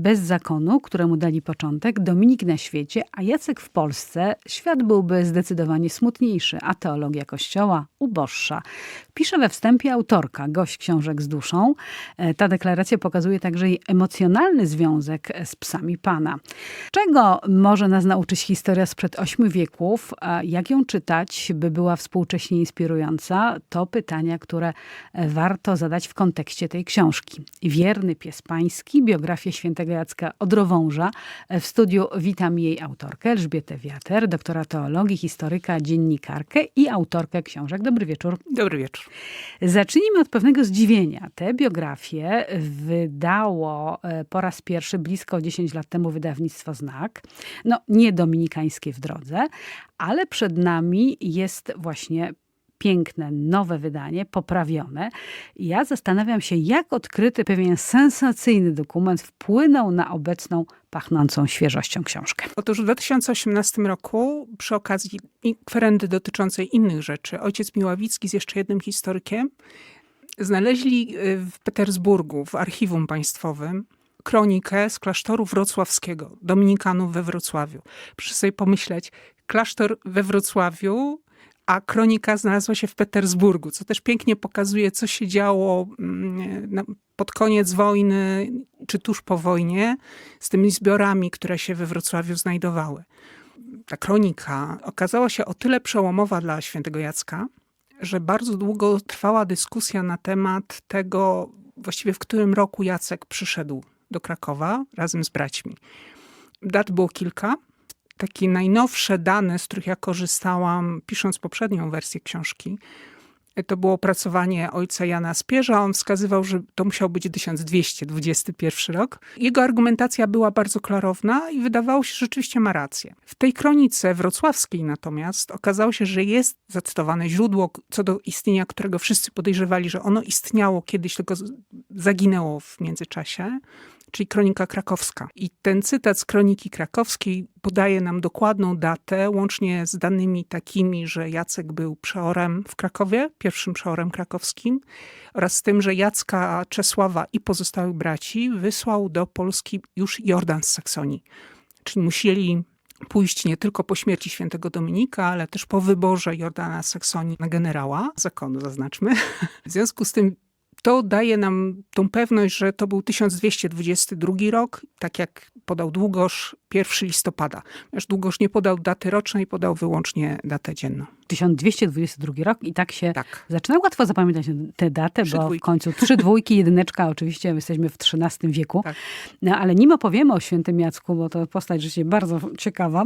bez zakonu, któremu dali początek, Dominik na świecie, a Jacek w Polsce, świat byłby zdecydowanie smutniejszy, a teologia Kościoła uboższa. Pisze we wstępie autorka, gość książek z duszą. E, Ta deklaracja pokazuje także jej emocjonalny związek z psami Pana. Czego może nas nauczyć historia sprzed ośmiu wieków? Jak ją czytać, by była współcześnie inspirująca? To pytania, które e, warto zadać w kontekście tej książki. Wierny pies pański, biografię świętego Jacka Odrowąża. W studiu witam jej autorkę Elżbietę Wiater, doktora teologii, historyka, dziennikarkę i autorkę książek. Dobry wieczór. Dobry wieczór. Zacznijmy od pewnego zdziwienia. Tę biografię wydało e, po raz pierwszy blisko 10 lat temu wydawnictwo Znak. No, nie dominikańskie w drodze, ale przed nami jest właśnie piękne, nowe wydanie, poprawione. I Ja zastanawiam się, jak odkryty pewien sensacyjny dokument wpłynął na obecną, pachnącą świeżością książkę. Otóż w 2018 roku, przy okazji kwerendy dotyczącej innych rzeczy, ojciec Miławicki z jeszcze jednym historykiem znaleźli y, w Petersburgu, w archiwum państwowym, kronikę z klasztoru wrocławskiego, dominikanów we Wrocławiu. Proszę sobie pomyśleć, klasztor we Wrocławiu, a kronika znalazła się w Petersburgu, co też pięknie pokazuje, co się działo mm, pod koniec wojny, czy tuż po wojnie, z tymi zbiorami, które się we Wrocławiu znajdowały. Ta kronika okazała się o tyle przełomowa dla świętego Jacka, że bardzo długo trwała dyskusja na temat tego, właściwie w którym roku Jacek przyszedł do Krakowa razem z braćmi. Dat było kilka. Takie najnowsze dane, z których ja korzystałam, pisząc poprzednią wersję książki, to było opracowanie ojca Jana Spierza. On wskazywał, że to musiał być 1221 rok. Jego argumentacja była bardzo klarowna i wydawało się, że rzeczywiście ma rację. W tej kronice wrocławskiej natomiast okazało się, że jest zacytowane źródło, co do istnienia którego wszyscy podejrzewali, że ono istniało kiedyś, tylko zaginęło w międzyczasie czyli kronika krakowska. I ten cytat z kroniki krakowskiej podaje nam dokładną datę, łącznie z danymi takimi, że Jacek był przeorem w Krakowie, pierwszym przeorem krakowskim, oraz z tym, że Jacka Czesława i pozostałych braci wysłał do Polski już Jordan z Saksonii. Czyli musieli pójść nie tylko po śmierci świętego Dominika, ale też po wyborze Jordana Saksonii na generała zakonu, zaznaczmy. W związku z tym to daje nam tą pewność, że to był 1222 rok, tak jak podał Długosz 1 listopada. Aż Długosz nie podał daty rocznej, podał wyłącznie datę dzienną. 1222 rok i tak się Tak. zaczyna. Łatwo zapamiętać tę datę, Trzy bo dwójki. w końcu trzy dwójki, jedyneczka, oczywiście jesteśmy w XIII wieku. Tak. No, ale nim opowiemy o świętym Jacku, bo to postać rzeczywiście bardzo ciekawa,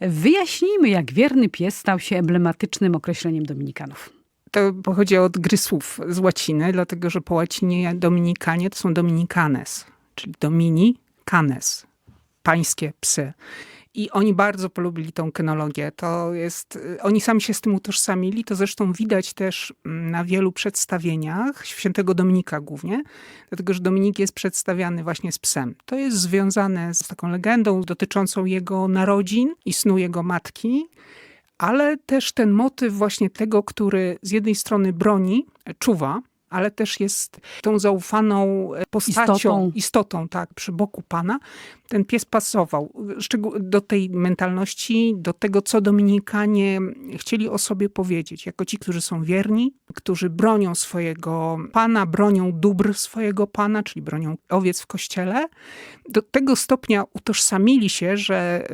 wyjaśnijmy, jak wierny pies stał się emblematycznym określeniem dominikanów. To pochodzi od gry słów z łaciny, dlatego że po łacinie dominikanie to są dominicanes, czyli domini canes, pańskie psy. I oni bardzo polubili tą kynologię. To jest, oni sami się z tym utożsamili. To zresztą widać też mm, na wielu przedstawieniach świętego Dominika głównie, dlatego że Dominik jest przedstawiany właśnie z psem. To jest związane z taką legendą dotyczącą jego narodzin i snu jego matki, ale też ten motyw właśnie tego, który z jednej strony broni, czuwa, ale też jest tą zaufaną e, postacią, Istotą. istotą, tak, przy boku Pana. Ten pies pasował szczegół- do tej mentalności, do tego, co Dominikanie chcieli o sobie powiedzieć, jako ci, którzy są wierni, którzy bronią swojego Pana, bronią dóbr swojego Pana, czyli bronią owiec w kościele. Do tego stopnia utożsamili się, że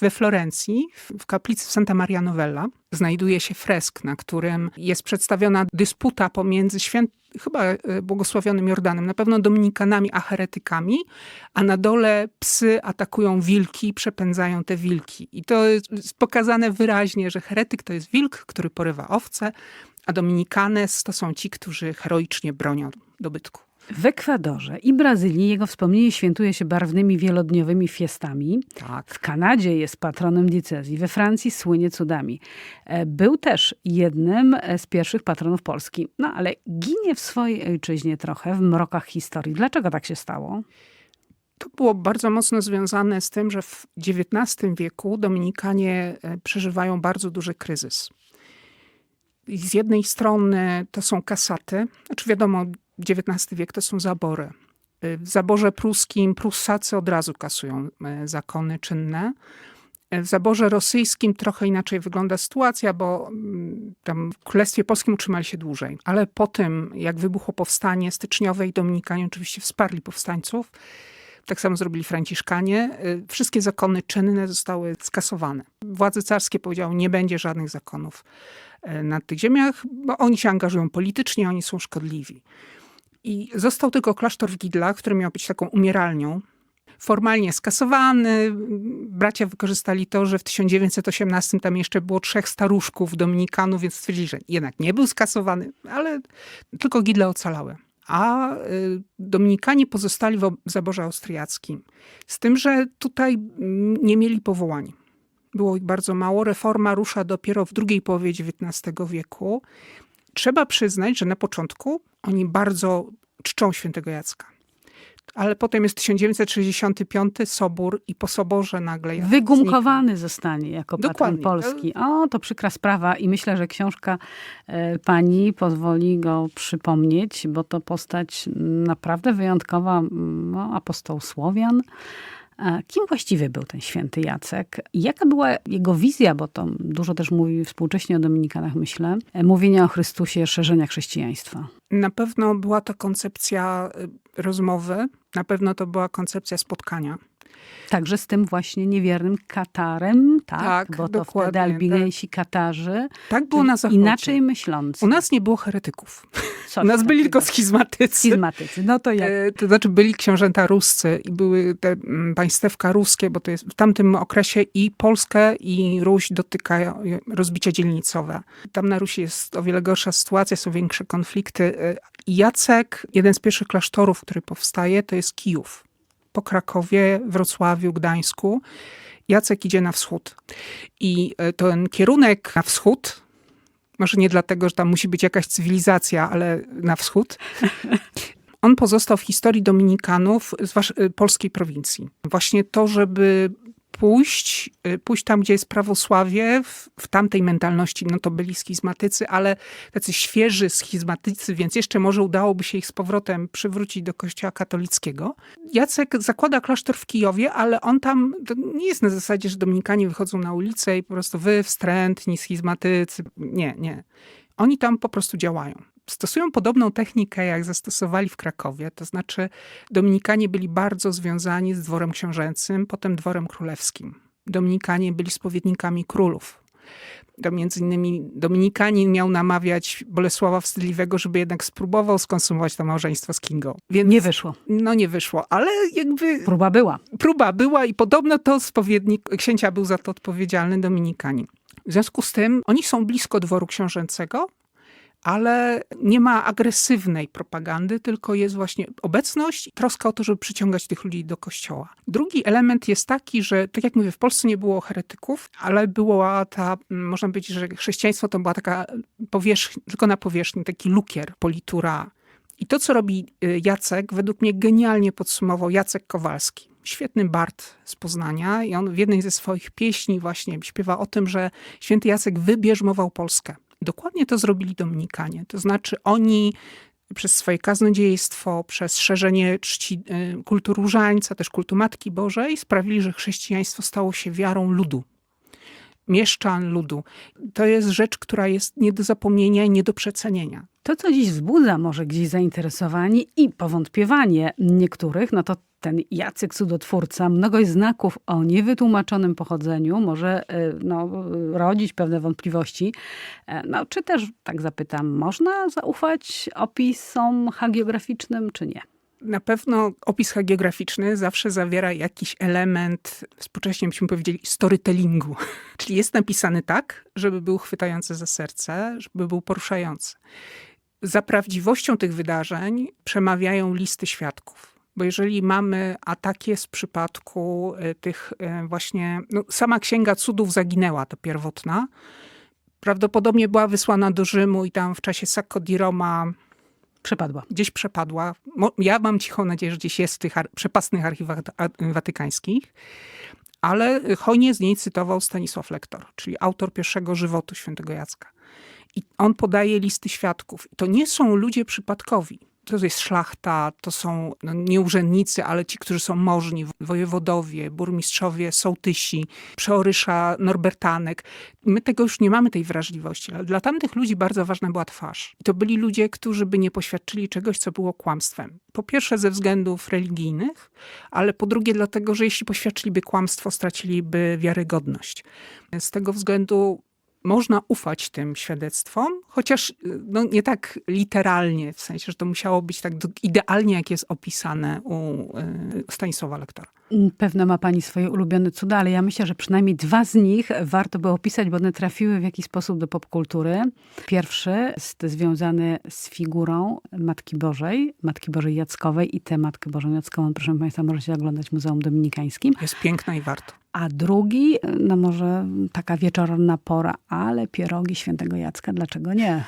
we Florencji, w kaplicy Santa Maria Novella, znajduje się fresk, na którym jest przedstawiona dysputa pomiędzy święt, chyba e, błogosławionym Jordanem, na pewno dominikanami, a heretykami, a na dole psy atakują wilki, przepędzają te wilki. I to jest pokazane wyraźnie, że heretyk to jest wilk, który porywa owce, a dominikanes to są ci, którzy heroicznie bronią dobytku. W Ekwadorze i Brazylii jego wspomnienie świętuje się barwnymi wielodniowymi fiestami. Tak. W Kanadzie jest patronem diecezji, we Francji słynie cudami. E, Był też jednym e, z pierwszych patronów Polski. No ale ginie w swojej ojczyźnie trochę, w mrokach historii. Dlaczego tak się stało? To było bardzo mocno związane z tym, że w XIX wieku Dominikanie e, przeżywają bardzo duży kryzys. I z jednej strony to są kasaty, znaczy wiadomo, XIX wiek to są zabory. W zaborze pruskim Prussacy od razu kasują e, zakony czynne. E, W zaborze rosyjskim trochę inaczej wygląda sytuacja, bo mm, tam w Królestwie Polskim utrzymali się dłużej. Ale po tym, jak wybuchło powstanie styczniowe i Dominikanie oczywiście wsparli powstańców, tak samo zrobili Franciszkanie. Y, Wszystkie zakony czynne zostały skasowane. Władze carskie powiedziały, nie będzie żadnych zakonów y, na tych ziemiach, bo oni się angażują politycznie, oni są szkodliwi. I został tylko klasztor w Gidlach, który miał być taką umieralnią. Formalnie skasowany. Bracia wykorzystali to, że w 1918 tam jeszcze było trzech staruszków dominikanów, więc stwierdzili, że jednak nie był skasowany, ale tylko Gidle ocalały a y, Dominikanie pozostali w zaborze austriackim. Z tym, że tutaj mm, nie mieli powołań. Było ich bardzo mało. Reforma rusza dopiero w drugiej połowie XIX wieku. Trzeba przyznać, że na początku oni bardzo czczą świętego Jacka. Ale potem jest 1965 sobór i po soborze nagle Jacek znika. Wygumkowany zostanie jako patron Dokładnie. Polski. O, to przykra sprawa i myślę, że książka e, pani pozwoli go przypomnieć, bo to postać naprawdę wyjątkowa, no, apostoł Słowian. Kim właściwie był ten święty Jacek? Jaka była jego wizja, bo to dużo też mówi współcześnie o Dominikanach, myślę, e, mówienia o Chrystusie, szerzenia chrześcijaństwa. Na pewno była to koncepcja y, rozmowy, na pewno to była koncepcja spotkania. Także z tym właśnie niewiernym Katarem, tak? Tak, bo to dokładnie, wtedy albigensi Katarzy, Tak było na zachodzie. inaczej myślący. U nas nie było heretyków. U nas byli tylko schizmatycy. schizmatycy. No to jak? E, To znaczy byli książęta ruscy i były te mm, państewka ruskie, bo to jest w tamtym okresie i Polskę i Ruś dotykają rozbicia dzielnicowe. Tam na Rusi jest o wiele gorsza sytuacja, są większe konflikty. E, Jacek, jeden z pierwszych klasztorów, który powstaje, to jest Kijów. Po Krakowie, Wrocławiu, Gdańsku. Jacek idzie na wschód. I e, ten kierunek na wschód, może nie dlatego, że tam musi być jakaś cywilizacja, ale na wschód, on pozostał w historii Dominikanów z y, polskiej prowincji. Właśnie to, żeby pójść, y, pójść tam, gdzie jest prawosławie, w, w tamtej mentalności, no to byli schizmatycy, ale tacy świeży schizmatycy, więc jeszcze może udałoby się ich z powrotem przywrócić do kościoła katolickiego. Jacek zakłada klasztor w Kijowie, ale on tam, nie jest na zasadzie, że Dominikanie wychodzą na ulicę i po prostu wy wstrętni schizmatycy. Nie, nie. Oni tam po prostu działają stosują podobną technikę, jak zastosowali w Krakowie. To znaczy, Dominikanie byli bardzo związani z dworem książęcym, potem dworem królewskim. Dominikanie byli spowiednikami królów. To między innymi Dominikanin miał namawiać Bolesława Wstydliwego, żeby jednak spróbował skonsumować to małżeństwo z Kingą. Więc, Nie wyszło. No nie wyszło, ale jakby Próba była. próba była i podobno to spowiednik, księcia był za to odpowiedzialny, Dominikanin. W związku z tym oni są blisko dworu książęcego, ale nie ma agresywnej propagandy, tylko jest właśnie obecność i troska o to, żeby przyciągać tych ludzi do kościoła. Drugi element jest taki, że tak jak mówię, w Polsce nie było heretyków, ale była ta, można powiedzieć, że chrześcijaństwo to była taka powierzchnia, tylko na powierzchni, taki lukier, politura. I to, co robi y, Jacek, według mnie genialnie podsumował Jacek Kowalski. Świetny Bart z Poznania i on w jednej ze swoich pieśni właśnie śpiewa o tym, że święty Jacek wybierzmował Polskę. Dokładnie to zrobili Dominikanie. To znaczy oni przez swoje kaznodziejstwo, przez szerzenie czci y, kultu różańca, też kultu Matki Bożej sprawili, że chrześcijaństwo stało się wiarą ludu. Mieszczan ludu. To jest rzecz, która jest nie do zapomnienia i nie do przecenienia. To, co dziś wzbudza może gdzieś zainteresowanie i powątpiewanie niektórych, no to ten Jacek Cudotwórca, mnogość znaków o niewytłumaczonym pochodzeniu może y, no, rodzić pewne wątpliwości. E, No, czy też, tak zapytam, można zaufać opisom hagiograficznym, czy nie? Na pewno opis hagiograficzny zawsze zawiera jakiś element, współcześnie byśmy powiedzieli, storytellingu. Czyli jest napisany tak, żeby był chwytający za serce, żeby był poruszający. Za prawdziwością tych wydarzeń przemawiają listy świadków. Bo jeżeli mamy, a tak jest w przypadku y, tych y, właśnie, no, sama Księga Cudów zaginęła, ta pierwotna, prawdopodobnie była wysłana do Rzymu i tam w czasie Sacco di Roma Przepadła. gdzieś przepadła. Ja mam cichą nadzieję, że gdzieś jest w tych przepastnych archiwach watykańskich. Ale hojnie z niej cytował Stanisław Lektor, czyli autor pierwszego żywotu świętego Jacka. I on podaje listy świadków. I to nie są ludzie przypadkowi. To jest szlachta, to są no, nie urzędnicy, ale ci, którzy są możni, wojewodowie, burmistrzowie, sołtysi, przeorysza Norbertanek. My tego już nie mamy tej wrażliwości, ale dla tamtych ludzi bardzo ważna była twarz. I to byli ludzie, którzy by nie poświadczyli czegoś, co było kłamstwem. Po pierwsze ze względów religijnych, ale po drugie dlatego, że jeśli poświadczyliby kłamstwo, straciliby wiarygodność. Z tego względu można ufać tym świadectwom, chociaż no, nie tak literalnie, w sensie, że to musiało być tak idealnie, jak jest opisane u y, Stanisława Lektora. Pewno ma pani swoje ulubione cuda, ale ja myślę, że przynajmniej dwa z nich warto by opisać, bo one trafiły w jakiś sposób do popkultury. Pierwszy jest związany z figurą Matki Bożej, Matki Bożej Jackowej i tę Matkę Bożą Jackową, proszę państwa, możecie oglądać w Muzeum Dominikańskim. Jest piękna i warto. A drugi, no może taka wieczorna pora, ale pierogi świętego Jacka, dlaczego nie?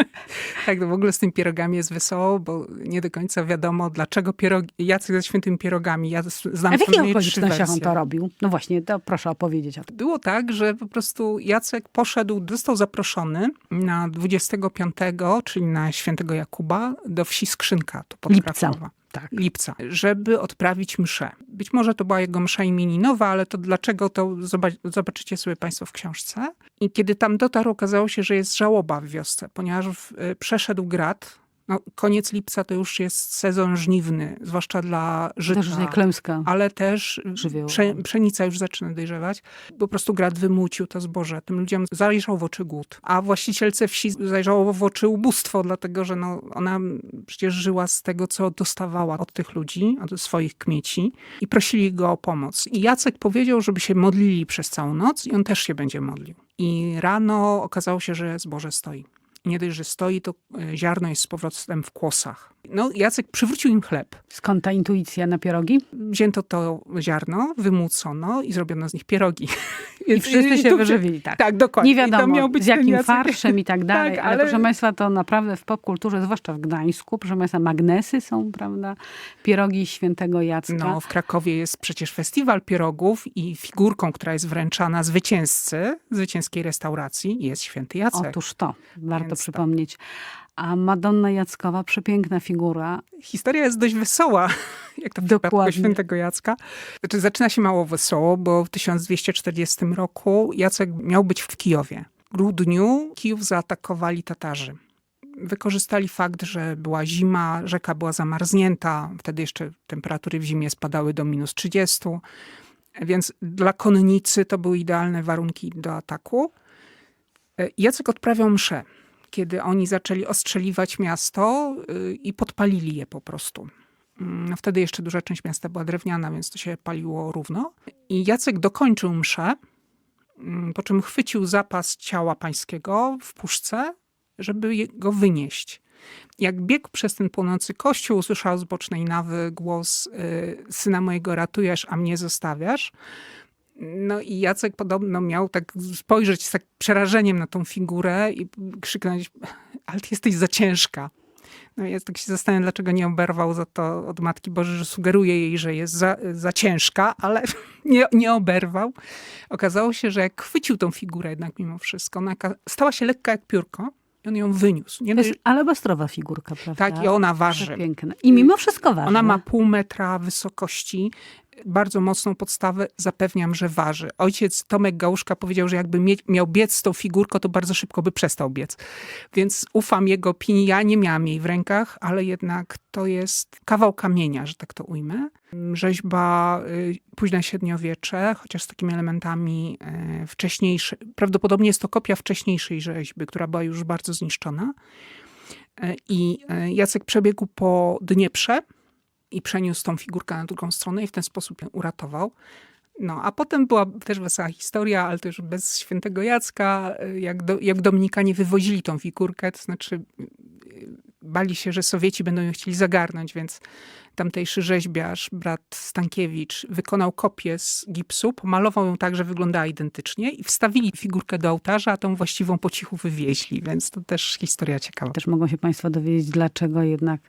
tak, no w ogóle z tymi pierogami jest wesoło, bo nie do końca wiadomo, dlaczego pierogi, Jacek ze świętymi pierogami. Ja znam A w jakich okolicznościach on to robił? No właśnie, to proszę opowiedzieć o tym. Było tak, że po prostu Jacek poszedł, został zaproszony na 25, czyli na świętego Jakuba, do wsi Skrzynka, to pod Lipca. Krakowa. Tak. Lipca, żeby odprawić mszę. Być może to była jego msza imieninowa, ale to dlaczego, to zobac- zobaczycie sobie państwo w książce. I kiedy tam dotarł, okazało się, że jest żałoba w wiosce, ponieważ w, y, przeszedł grad. No, koniec lipca to już jest sezon żniwny, zwłaszcza dla żyta Też klęska. ale też prze, pszenica już zaczyna dojrzewać. Po prostu grad wymucił to zboże. Tym ludziom zajrzał w oczy głód. A właścicielce wsi zajrzało w oczy ubóstwo, dlatego że no, ona przecież żyła z tego, co dostawała od tych ludzi, od swoich kmieci i prosili go o pomoc. I Jacek powiedział, żeby się modlili przez całą noc i on też się będzie modlił. I rano okazało się, że zboże stoi. Nie dość, że stoi, to e, ziarno jest z powrotem w kłosach. No, Jacek przywrócił im chleb Skąd ta intuicja na pierogi? wzięto to ziarno, wymłócono i zrobiono z nich pierogi. I wszyscy się wyżywili, tak. Tak, dokładnie. Nie I to miał wiadomo, być z jakim Jacek- farszem i tak dalej, Tak, ale, ale- proszę Państwa, to naprawdę w popkulturze, zwłaszcza w Gdańsku, proszę Państwa, magnesy są, prawda, pierogi świętego Jacka. No, w Krakowie jest przecież festiwal pierogów i figurką, która jest wręczana zwycięzcy, zwycięskiej restauracji jest święty Jacek. Otóż to, warto Więc tak. przypomnieć. A Madonna Jackowa, przepiękna figura. Historia jest dość wesoła, jak to w Dokładnie. świętego Jacka. Znaczy, zaczyna się mało wesoło, bo w 1240 roku Jacek miał być w Kijowie. W grudniu Kijów zaatakowali Tatarzy. Wykorzystali fakt, że była zima, rzeka była zamarznięta, wtedy jeszcze temperatury w zimie spadały do minus 30, więc dla konnicy to były idealne warunki do ataku. E, Jacek odprawiał mszę, kiedy oni zaczęli ostrzeliwać miasto y, i podpalili je po prostu. Mm, Wtedy jeszcze duża część miasta była drewniana, więc to się paliło równo. I Jacek dokończył mszę, mm, po czym chwycił zapas ciała pańskiego w puszce, żeby go wynieść. Jak biegł przez ten płonący kościół, usłyszał z bocznej nawy głos y, syna mojego ratujesz, a mnie zostawiasz. No i Jacek podobno miał tak spojrzeć z tak przerażeniem na tą figurę i krzyknąć, ale ty jesteś za ciężka. No ja tak się zastanawiam, dlaczego nie oberwał za to od Matki Bożej, że sugeruje jej, że jest za, za ciężka, ale nie, nie oberwał. Okazało się, że jak chwycił tą figurę jednak mimo wszystko, ona stała się lekka jak piórko i on ją wyniósł. Nie, To jest alebastrowa figurka, prawda? tak, i ona waży. Przepiękna. I mimo wszystko waży. Ona ma pół metra wysokości, bardzo mocną podstawę, zapewniam, że waży. Ojciec Tomek Gałuszka powiedział, że jakby miał biec tą figurką, to bardzo szybko by przestał biec. Więc ufam jego opinii. Ja nie miałam jej w rękach, ale jednak to jest kawał kamienia, że tak to ujmę. Rzeźba y, późne średniowiecze, chociaż z takimi elementami y, wcześniejsze. Prawdopodobnie jest to kopia wcześniejszej rzeźby, która była już bardzo zniszczona. Y, I Jacek przebiegł po Dnieprze, i przeniósł tą figurkę na drugą stronę i w ten sposób ją uratował. No, a potem była też wesoła historia, ale już bez świętego Jacka, jak, do, jak Dominikanie wywozili tą figurkę, to znaczy y, bali się, że Sowieci będą ją chcieli zagarnąć, więc tamtejszy rzeźbiarz, brat Stankiewicz, wykonał kopię z gipsu, pomalował ją tak, że wyglądała identycznie i wstawili figurkę do ołtarza, a tą właściwą po cichu wywieźli, więc to też historia ciekawa. Też mogą się Państwo dowiedzieć, dlaczego jednak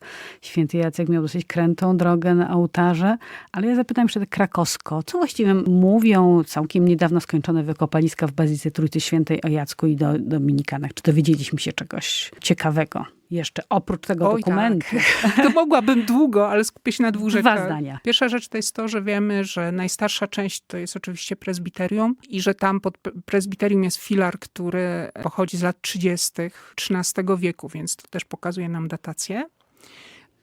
święty Jacek miał dosyć krętą drogę na ołtarze. Ale ja zapytam jeszcze krakowsko. Co właściwie mówią całkiem niedawno skończone wykopaliska w Bazylice Trójcy Świętej o Jacku i do, Dominikanach? Czy dowiedzieliśmy się czegoś ciekawego? Jeszcze oprócz tego Oj, dokumentu? Tak. To mogłabym długo, ale skupię się na dwóch Dwa rzeczach. zdania. Pierwsza rzecz to jest to, że wiemy, że najstarsza część to jest oczywiście prezbiterium i że tam pod pre- prezbiterium jest filar, który pochodzi z lat 30. XIII wieku, więc to też pokazuje nam datację.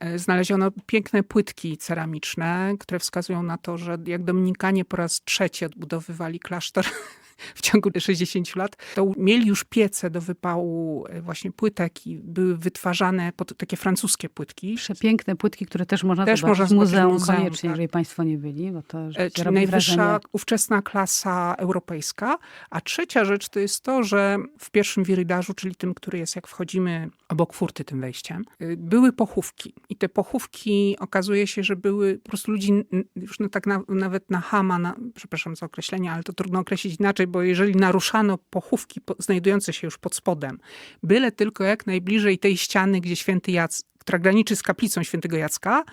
E, Znaleziono piękne płytki ceramiczne, które wskazują na to, że jak Dominikanie po raz trzeci odbudowywali klasztor w ciągu 60 lat, to mieli już piece do wypału e, właśnie płytek i były wytwarzane pod takie francuskie płytki. Przepiękne płytki, które też można Też zobaczyć można w muzeum, muzeum, koniecznie, tak. jeżeli państwo nie byli, bo to E, czyli najwyższa wrażenie. ówczesna klasa europejska. A trzecia rzecz to jest to, że w pierwszym wirydarzu, czyli tym, który jest jak wchodzimy obok furty tym wejściem, y, były pochówki. I te pochówki okazuje się, że były po prostu ludzi już no tak na, nawet na hama, na, przepraszam za określenie, ale to trudno określić inaczej, bo jeżeli naruszano pochówki po, znajdujące się już pod spodem, byle tylko jak najbliżej tej ściany, gdzie święty Jac która graniczy z kaplicą świętego Jacka,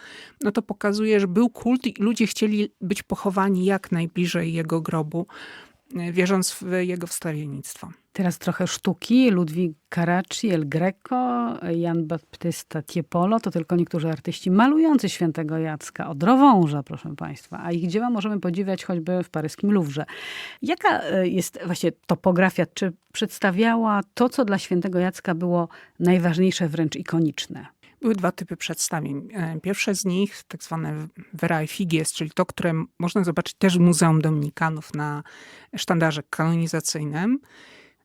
no to pokazuje, że był kult i ludzie chcieli być pochowani jak najbliżej jego grobu, e, wierząc w jego wstawiennictwo. Teraz trochę sztuki. Ludwik Carracci, El Greco, Jan Baptysta Tiepolo, to tylko niektórzy artyści malujący świętego Jacka od Rowąża, proszę państwa. A ich dzieła możemy podziwiać choćby w paryskim Louvre. Jaka e, jest właśnie topografia? Czy przedstawiała to, co dla świętego Jacka było najważniejsze, wręcz ikoniczne? Były dwa typy przedstawień. E, Pierwsze z nich, tak zwane Vera Figies, czyli to, które można zobaczyć też w Muzeum Dominikanów na sztandarze kanonizacyjnym.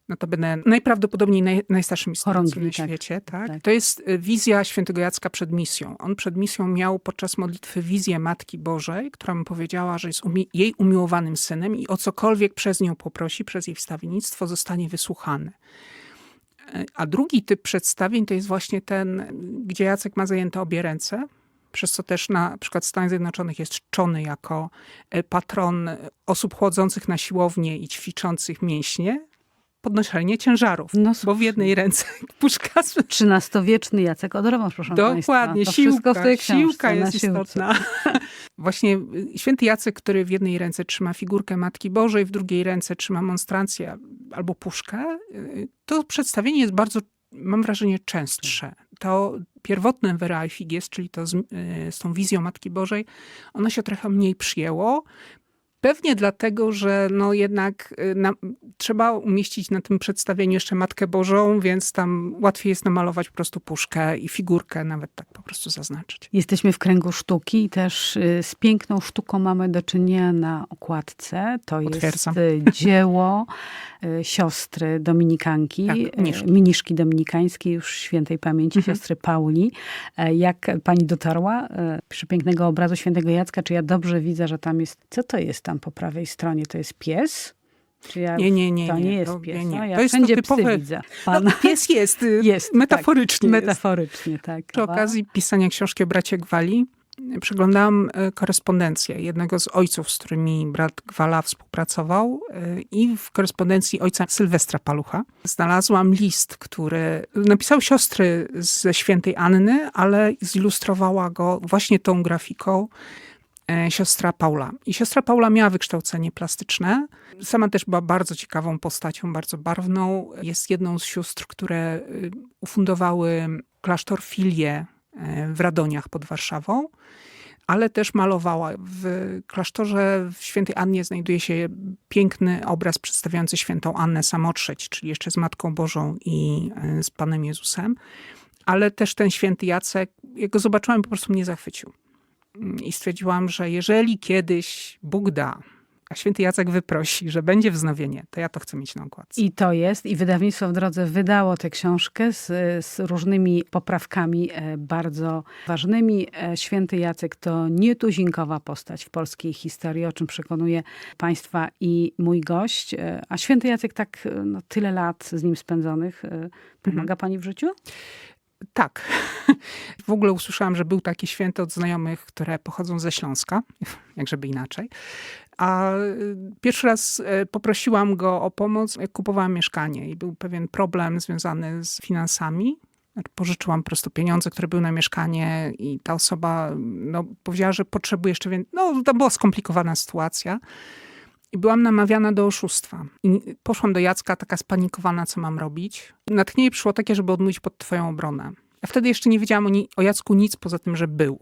Notabene najprawdopodobniej naj, najstarszym istniejącym na tak. świecie. Tak? Tak. To jest e, wizja świętego Jacka przed misją. On przed misją miał podczas modlitwy wizję Matki Bożej, która mu powiedziała, że jest umi- jej umiłowanym synem i o cokolwiek przez nią poprosi, przez jej wstawiennictwo, zostanie wysłuchany. E, A drugi typ przedstawień to jest właśnie ten, gdzie Jacek ma zajęte obie ręce, przez co też na przykład w Stanach Zjednoczonych jest czczony jako e, patron osób chłodzących na siłownię i ćwiczących mięśnie, podnoszenie ciężarów, No bo w jednej ręce puszka z XIII-wieczny Jacek od Rowąż, proszę państwa. Dokładnie, wszystko w siłka, książce, siłka jest istotna. Właśnie y, święty Jacek, który w jednej ręce trzyma figurkę Matki Bożej, w drugiej ręce trzyma monstrancję albo puszkę, y, to przedstawienie jest bardzo, mam wrażenie, częstsze. To pierwotne Vera i Figies, czyli to z, y, z tą wizją Matki Bożej, ono się trochę mniej przyjęło. Pewnie dlatego, że no jednak y, na, trzeba umieścić na tym przedstawieniu jeszcze Matkę Bożą, więc tam łatwiej jest namalować po prostu puszkę i figurkę, nawet tak po prostu zaznaczyć. Jesteśmy w kręgu sztuki i też y, z piękną sztuką mamy do czynienia na okładce. To jest Potwierdzam. y, dzieło siostry dominikanki, Tak, mniszki. mniszki dominikańskiej, już świętej pamięci, Mhm. siostry Pauli. E, Jak pani dotarła e, przy pięknego obrazu świętego Jacka, czy ja dobrze widzę, że tam jest, co to jest tam po prawej stronie? To jest pies? Ja, Nie, nie, nie. to nie jest to, pies. nie, nie. No, ja to jest to wszędzie typowe... psy widzę. Pan No, pies jest, y, jest. metaforycznie tak, jest. metaforycznie, tak. Przy okazji pisania książki o bracie Gwali y, przeglądałam y, korespondencję jednego z ojców, z którymi brat Gwala współpracował i w korespondencji ojca Sylwestra Palucha znalazłam list, który napisał siostry ze świętej Anny, ale zilustrowała go właśnie tą grafiką siostra Paula. I siostra Paula miała wykształcenie plastyczne. Sama też była bardzo ciekawą postacią, bardzo barwną. Jest jedną z sióstr, które y, ufundowały klasztor Filię e, w Radoniach pod Warszawą, ale też malowała. W klasztorze w Świętej Annie znajduje się piękny obraz przedstawiający świętą Annę Samotrzeć, czyli jeszcze z Matką Bożą i e, z Panem Jezusem. Ale też ten święty Jacek, jak go zobaczyłam, po prostu mnie zachwycił. Mm, I stwierdziłam, że jeżeli kiedyś Bóg da, a święty Jacek wyprosi, że będzie wznowienie, to ja to chcę mieć na okładce. I to jest. I wydawnictwo w drodze wydało tę książkę z, z różnymi poprawkami e, bardzo ważnymi. E, Święty Jacek to nietuzinkowa postać w polskiej historii, o czym przekonuje Państwa i mój gość. E, A święty Jacek tak no, tyle lat z nim spędzonych. e, Pomaga Pani w życiu? Tak. W ogóle usłyszałam, że był taki święty od znajomych, które pochodzą ze Śląska, jak żeby inaczej. A y, pierwszy raz y, poprosiłam go o pomoc, jak kupowałam mieszkanie i był pewien problem związany z finansami. Pożyczyłam po prostu pieniądze, które były na mieszkanie i ta osoba no, powiedziała, że potrzebuje jeszcze więcej. No, to była skomplikowana sytuacja. I byłam namawiana do oszustwa. I poszłam do Jacka taka spanikowana, co mam robić. Natchnienie przyszło takie, żeby odmówić pod twoją obronę. Ja wtedy jeszcze nie wiedziałam o, ni- o Jacku nic poza tym, że był.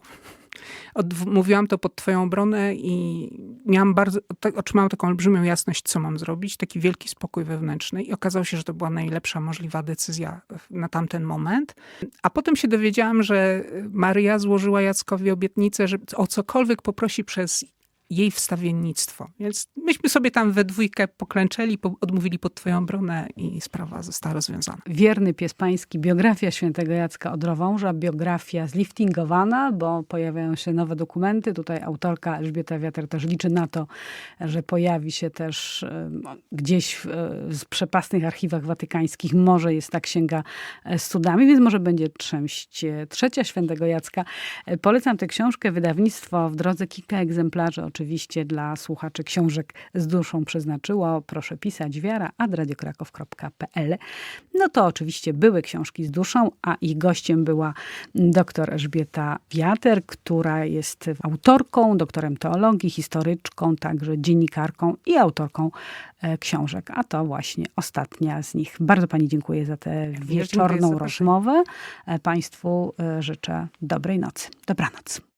Od, mówiłam to pod twoją obronę i miałam bardzo, otrzymałam taką olbrzymią jasność, co mam zrobić, taki wielki spokój wewnętrzny i okazało się, że to była najlepsza możliwa decyzja na tamten moment. A potem się dowiedziałam, że Maria złożyła Jackowi obietnicę, że o cokolwiek poprosi przez jej wstawiennictwo. Więc myśmy sobie tam we dwójkę poklęczeli, po, odmówili pod twoją obronę i sprawa została rozwiązana. Wierny pies pański, biografia świętego Jacka Odrowąża, biografia zliftingowana, bo pojawiają się nowe dokumenty. Tutaj autorka Elżbieta Wiater też liczy na to, że pojawi się też gdzieś w, w przepastnych archiwach watykańskich, może jest ta księga e, z cudami, więc może będzie część e, trzecia świętego Jacka. E, Polecam tę książkę, wydawnictwo w drodze kilka egzemplarzy oczywiście dla słuchaczy książek z duszą przeznaczyło. Proszę pisać wiara adradiokrakow.pl. No to oczywiście były książki z duszą, a ich gościem była dr Elżbieta Wiater, która jest autorką, doktorem teologii, historyczką, także dziennikarką i autorką e, książek. A to właśnie ostatnia z nich. Bardzo Pani dziękuję za tę wieczorną rozmowę. E, Państwu e, życzę dobrej nocy. Dobranoc.